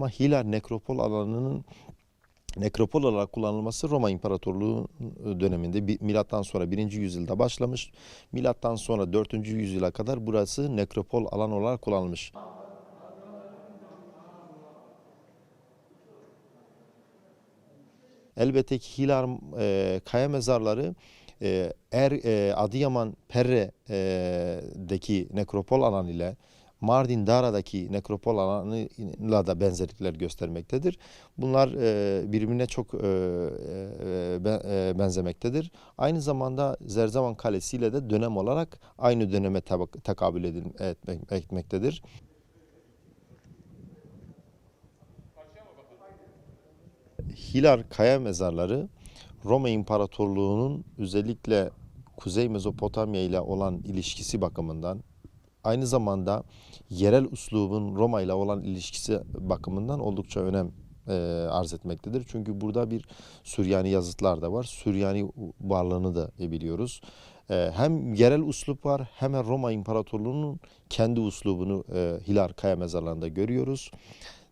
Ama Hilar nekropol alanının nekropol olarak kullanılması Roma İmparatorluğu döneminde bi- milattan sonra 1. yüzyılda başlamış. Milattan sonra 4. yüzyıla kadar burası nekropol alan olarak kullanılmış. Elbette ki Hilar e, kaya mezarları e, Er e, Adıyaman Perre'deki nekropol alanı ile Mardin Dara'daki nekropol alanıyla da benzerlikler göstermektedir. Bunlar e, birbirine çok e, e, e, benzemektedir. Aynı zamanda Zerzavan Kalesi ile de dönem olarak aynı döneme tabak- tekabül edil- etmek- etmektedir. Hilar kaya mezarları Roma İmparatorluğu'nun özellikle Kuzey Mezopotamya ile olan ilişkisi bakımından aynı zamanda yerel uslubun Roma ile olan ilişkisi bakımından oldukça önem e, arz etmektedir. Çünkü burada bir Süryani yazıtlar da var. Süryani varlığını da biliyoruz. E, hem yerel uslup var hem Roma İmparatorluğu'nun kendi uslubunu e, Hilar kaya mezarlarında görüyoruz.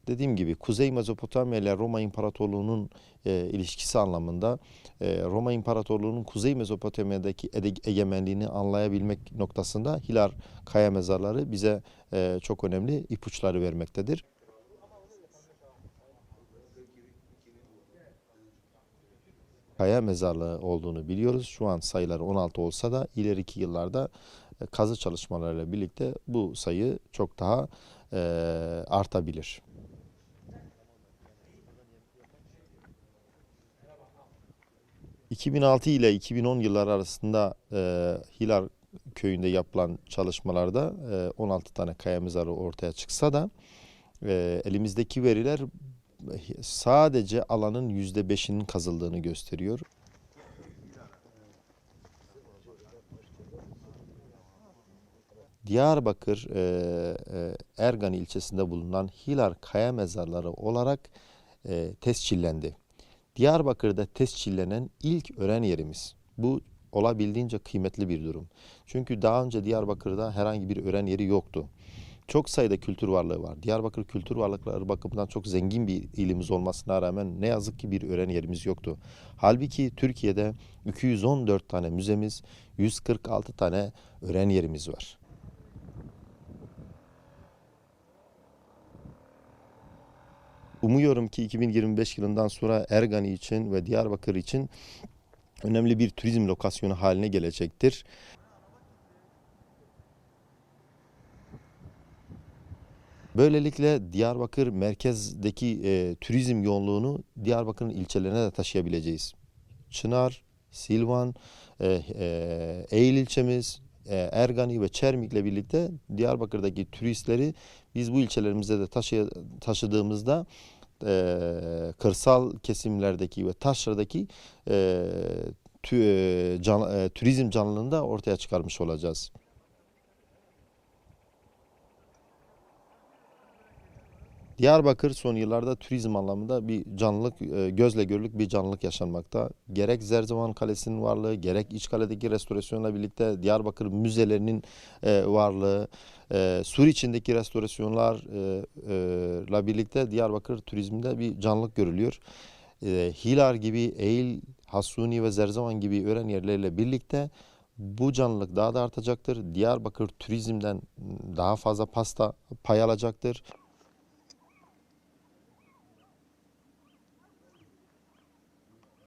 Dediğim gibi Kuzey Mezopotamya ile Roma İmparatorluğu'nun e, ilişkisi anlamında e, Roma İmparatorluğu'nun Kuzey Mezopotamya'daki egemenliğini anlayabilmek noktasında Hilar kaya mezarları bize e, çok önemli ipuçları vermektedir. Kaya mezarlığı olduğunu biliyoruz. Şu an sayıları 16 olsa da ileriki yıllarda e, kazı çalışmalarıyla birlikte bu sayı çok daha e, artabilir. ...2006 ile 2010 yılları arasında e, Hilar köyünde yapılan çalışmalarda e, 16 tane kaya mezarı ortaya çıksa da... e, ...elimizdeki veriler sadece alanın %5'inin kazıldığını gösteriyor. Diyarbakır e, e, Ergan ilçesinde bulunan Hilar Kaya Mezarları olarak e, tescillendi. Diyarbakır'da tescillenen ilk öğren yerimiz. Bu olabildiğince kıymetli bir durum. Çünkü daha önce Diyarbakır'da herhangi bir öğren yeri yoktu. Çok sayıda kültür varlığı var. Diyarbakır kültür varlıkları bakımından çok zengin bir ilimiz olmasına rağmen ne yazık ki bir öğren yerimiz yoktu. Halbuki Türkiye'de 214 tane müzemiz, 146 tane öğren yerimiz var. Umuyorum ki 2025 yılından sonra Ergani için ve Diyarbakır için önemli bir turizm lokasyonu haline gelecektir. Böylelikle Diyarbakır merkezdeki e, turizm yoğunluğunu Diyarbakır'ın ilçelerine de taşıyabileceğiz. Çınar, Silvan, e, e, Eğil ilçemiz, e, Ergani ve Çermik'le birlikte Diyarbakır'daki turistleri biz bu ilçelerimize de taşı, taşıdığımızda e, kırsal kesimlerdeki ve taşradaki e, tü, e, can- e, turizm canlılığını ortaya çıkarmış olacağız. Diyarbakır son yıllarda turizm anlamında bir canlılık, e, gözle görülük bir canlılık yaşanmakta. Gerek Zerzevan Kalesi'nin varlığı, gerek İçkale'deki restorasyonla birlikte Diyarbakır müzelerinin e, varlığı, e, Sur içindeki restorasyonlarla birlikte Diyarbakır turizminde bir canlılık görülüyor. Hilar gibi, Eğil, Hasuni ve Zerzevan gibi öğren yerleriyle birlikte bu canlılık daha da artacaktır. Diyarbakır turizmden daha fazla pasta pay alacaktır.